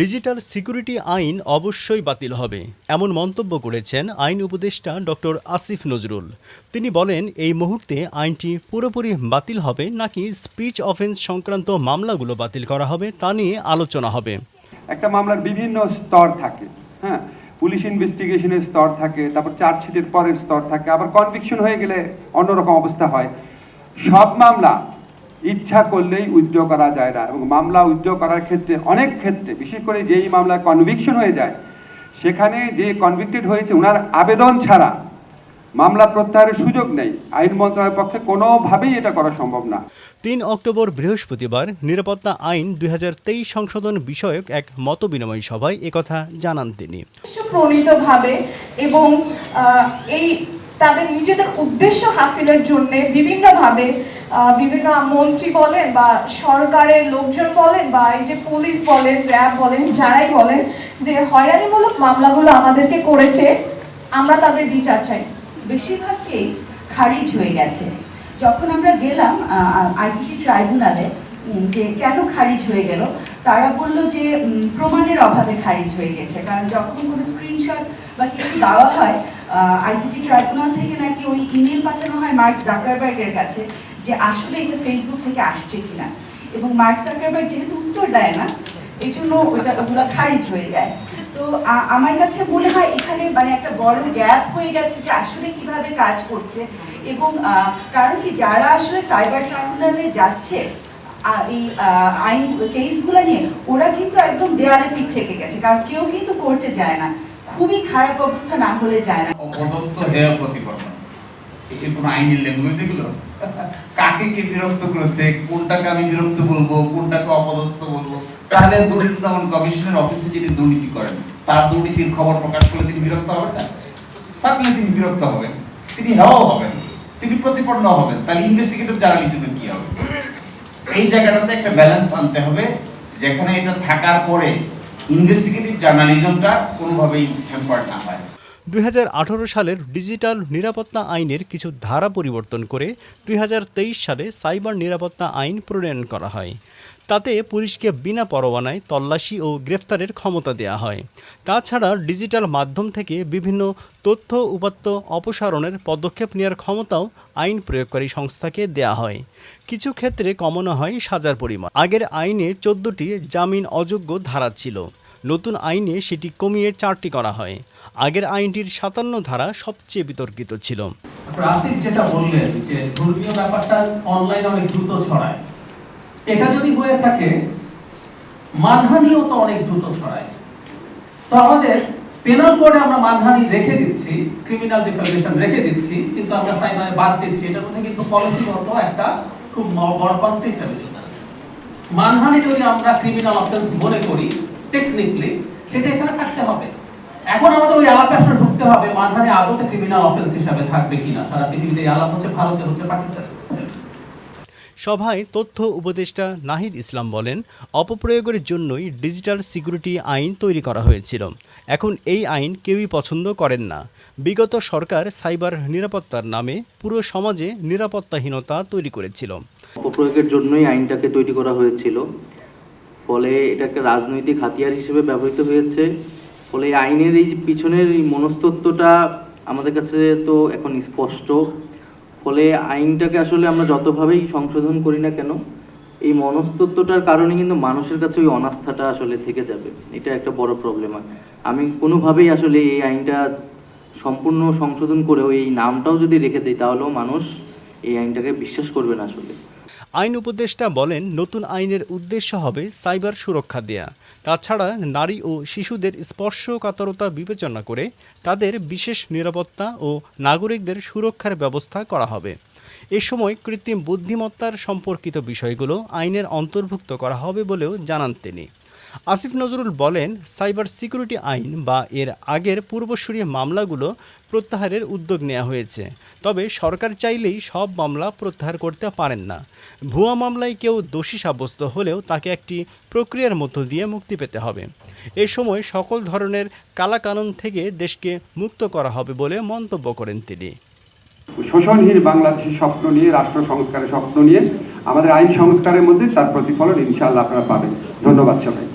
Digital security আইন অবশ্যই বাতিল হবে, এমন মন্তব্য করেছেন আইন উপদেষ্টা ডক্টর আসিফ নজরুল। তিনি বলেন, এই মুহূর্তে আইনটি পুরোপুরি বাতিল হবে নাকি স্পিচ অফেন্স সংক্রান্ত মামলাগুলো বাতিল করা হবে তা নিয়ে আলোচনা হবে। একটা মামলার বিভিন্ন স্তর থাকে হ্যাঁ? পুলিশ ইনভেস্টিগেশনের স্তর থাকে, তারপর চার্জশিটের পরের স্তর থাকে, আবার কনভিকশন হয়ে গেলে অন্যরকম অবস্থা হয়। সব মামলা ইচ্ছা করলেই উইথড্র করা যায় না এবং মামলা উইথড্র করার ক্ষেত্রে অনেক ক্ষেত্রে বিশেষ করে যেই মামলা কনভিকশন হয়ে যায় সেখানে যে কনভিক্টেড হয়েছে ওনার আবেদন ছাড়া মামলা প্রত্যাহারের সুযোগ নেই। আইন মন্ত্রণালয়ের পক্ষে কোনোভাবেই এটা করা সম্ভব না। তিন অক্টোবর বৃহস্পতিবার নিরাপত্তা আইন দুই হাজার তেইশ সংশোধন বিষয়ক এক মতবিনিময় সভায় একথা জানান তিনি। প্রণীতভাবে এবং এই তাদের নিজেদের উদ্দেশ্য হাসিলের জন্য বিভিন্নভাবে বিভিন্ন মন্ত্রী বলেন বা সরকারের লোকজন বলেন বা এই যে পুলিশ বলেন, র্যাব বলেন, যারাই বলেন যে হয়রানিমূলক মামলাগুলো আমাদেরকে করেছে, আমরা তাদের বিচার চাই। বেশিরভাগ কেস খারিজ হয়ে গেছে। যখন আমরা গেলাম আইসিটি ট্রাইব্যুনালে যে কেন খারিজ হয়ে গেল, তারা বলল যে প্রমাণের অভাবে খারিজ হয়ে গেছে। কারণ যখন কোনো স্ক্রিনশট বা কিছু দেওয়া হয় আইসিটি ট্রাইব্যুনাল থেকে নাকি ওই ইমেল পাঠানো হয় মার্ক জাকারবার্গের কাছে যে আসলে এটা ফেসবুক থেকে আসছে কিনা। এবং মার্ক জাকারবার্গ যেহেতু উত্তর দেয় না এই জন্য ওইটা ওগুলো খারিজ হয়ে যায়। তো আমার কাছে মনে হয় এখানে মানে একটা বড় গ্যাপ হয়ে গেছে যে আসলে কীভাবে কাজ করছে। এবং কারণ কি যারা আসলে সাইবার ট্রাইব্যুনালে যাচ্ছে এই আইন কেসগুলো নিয়ে, ওরা কিন্তু একদম দেয়ালে পিঠ থেকে গেছে। কারণ কেউ কিন্তু করতে যায় না। খুবই খারাপ অবস্থা না হলে যায় না। অপদস্থ হেয় প্রতিপন্ন এর কোনো আইনি ল্যাঙ্গুয়েজ এগুলো? কাকে কে বিরক্ত করেছে? কোনটাকে আমি বিরক্ত বলব? কোনটাকে অপদস্থ বলব? তাহলে দুর্নীতি দমন কমিশনের অফিসে যিনি দুর্নীতি করেন, তার দুর্নীতির খবর প্রকাশ করলে তিনি বিরক্ত হবেন না? সাকলে তিনি বিরক্ত হবেন। তিনি হেও হবেন। তিনি প্রতিপন্ন হবেন। তাহলে ইনভেস্টিগেটিভ জার্নালিজমের কি হবে? এই জায়গাটাতে একটা ব্যালেন্স আনতে হবে, যেখানে এটা থাকার পরে ইনভেস্টিগেটিভ জার্নালিজমটা কোনোভাবেই হ্যাম্পার না হয়। দুই হাজার আঠেরো সালের ডিজিটাল নিরাপত্তা আইনের কিছু ধারা পরিবর্তন করে দুই হাজার তেইশ সালে সাইবার নিরাপত্তা আইন প্রণয়ন করা হয়। তাতে পুলিশকে বিনা পরোয়ানায় তল্লাশি ও গ্রেফতারের ক্ষমতা দেওয়া হয়। তাছাড়া ডিজিটাল মাধ্যম থেকে বিভিন্ন তথ্য, উপাত্ত, অপসারণের পদক্ষেপ নেওয়ার ক্ষমতাও আইন প্রয়োগকারী সংস্থাকে দেয়া হয়। কিছু ক্ষেত্রে কমানো হয় সাজার পরিমাণ। আগের আইনে চোদ্দটি জামিন অযোগ্য ধারা ছিল। নতুন আইনে সেটি কমিয়ে চারটি করা হয়। আগের আইনটির সাতান্ন ধারা সবচেয়ে বিতর্কিত ছিল। যেটা বললেন যে ধর্মীয় ব্যাপারটা অনলাইনে অনেক দ্রুত ছড়ায়। এটা যদি হয়ে থাকে, মানহানিও তো অনেক দ্রুত ছড়ায়। তো আমাদের পেনাল কোডে আমরা মানহানি রেখে দিচ্ছি ক্রিমিনাল রেখে দিচ্ছি, কিন্তু আমরা বাদ দিচ্ছি। মধ্যে কিন্তু পলিসিগত একটা খুব বড় কনফ্লিক্ট মানহানি যদি আমরা ক্রিমিনাল অফেন্স মনে করি টেকনিক্যালি সেটা এখানে থাকতে হবে। এখন আমাদের ওই আলাপে আসলে ঢুকতে হবে মানহানি আদতে ক্রিমিনাল অফেন্স হিসাবে থাকবে কিনা। সারা পৃথিবীতে এই আলাপ হচ্ছে ভারতে হচ্ছে পাকিস্তানে হচ্ছে সভায় তথ্য উপদেষ্টা নাহিদ ইসলাম বলেন অপপ্রয়োগের জন্যই ডিজিটাল সিকিউরিটি আইন তৈরি করা হয়েছিল। এখন এই আইন কেউই পছন্দ করেন না। বিগত সরকার সাইবার নিরাপত্তার নামে পুরো সমাজে নিরাপত্তাহীনতা তৈরি করেছিল। অপপ্রয়োগের জন্যই আইনটাকে তৈরি করা হয়েছিল। ফলে এটা একটা রাজনৈতিক হাতিয়ার হিসেবে ব্যবহৃত হয়েছে। ফলে আইনের এই পিছনের এই মনস্তত্ত্বটা আমাদের কাছে তো এখন স্পষ্ট। ফলে আইনটাকে আসলে আমরা যতভাবেই সংশোধন করি না কেন, এই মনস্তত্ত্বটার কারণে কিন্তু মানুষের কাছে ওই অনাস্থাটা আসলে থেকে যাবে। এটা একটা বড় প্রবলেম আমি কোনোভাবেই আসলে এই আইনটা সম্পূর্ণ সংশোধন করেও এই নামটাও যদি রেখে দিই, তাহলেও মানুষ এই আইনটাকে বিশ্বাস করবে না আসলে। আইন উপদেষ্টা বলেন, নতুন আইনের উদ্দেশ্য হবে সাইবার সুরক্ষা দেয়া। তাছাড়া নারী ও শিশুদের স্পর্শকাতরতা বিবেচনা করে তাদের বিশেষ নিরাপত্তা ও নাগরিকদের সুরক্ষার ব্যবস্থা করা হবে। এ সময় কৃত্রিম বুদ্ধিমত্তার সম্পর্কিত বিষয়গুলো আইনের অন্তর্ভুক্ত করা হবে বলেও জানান তিনি। আসিফ নজরুল বলেন, সাইবার সিকিউরিটি আইন বা এর আগের পূর্বসূরি মামলাগুলো প্রত্যাহারের উদ্যোগ নেওয়া হয়েছে। তবে সরকার চাইলেই সব মামলা প্রত্যাহার করতে পারেন না। ভুয়া মামলায় কেউ দোষী সাব্যস্ত হলেও তাকে একটি প্রক্রিয়ার মধ্য দিয়ে মুক্তি পেতে হবে। এ সময় সকল ধরনের কালাকানুন থেকে দেশকে মুক্ত করা হবে বলে মন্তব্য করেন তিনি। শোষণহীন বাংলাদেশের স্বপ্ন নিয়ে, রাষ্ট্র সংস্কারের স্বপ্ন নিয়ে, আমাদের আইন সংস্কারের মধ্যে তার প্রতিফলন ইনশাআল্লাহ আপনারা পাবেন। ধন্যবাদ সবাই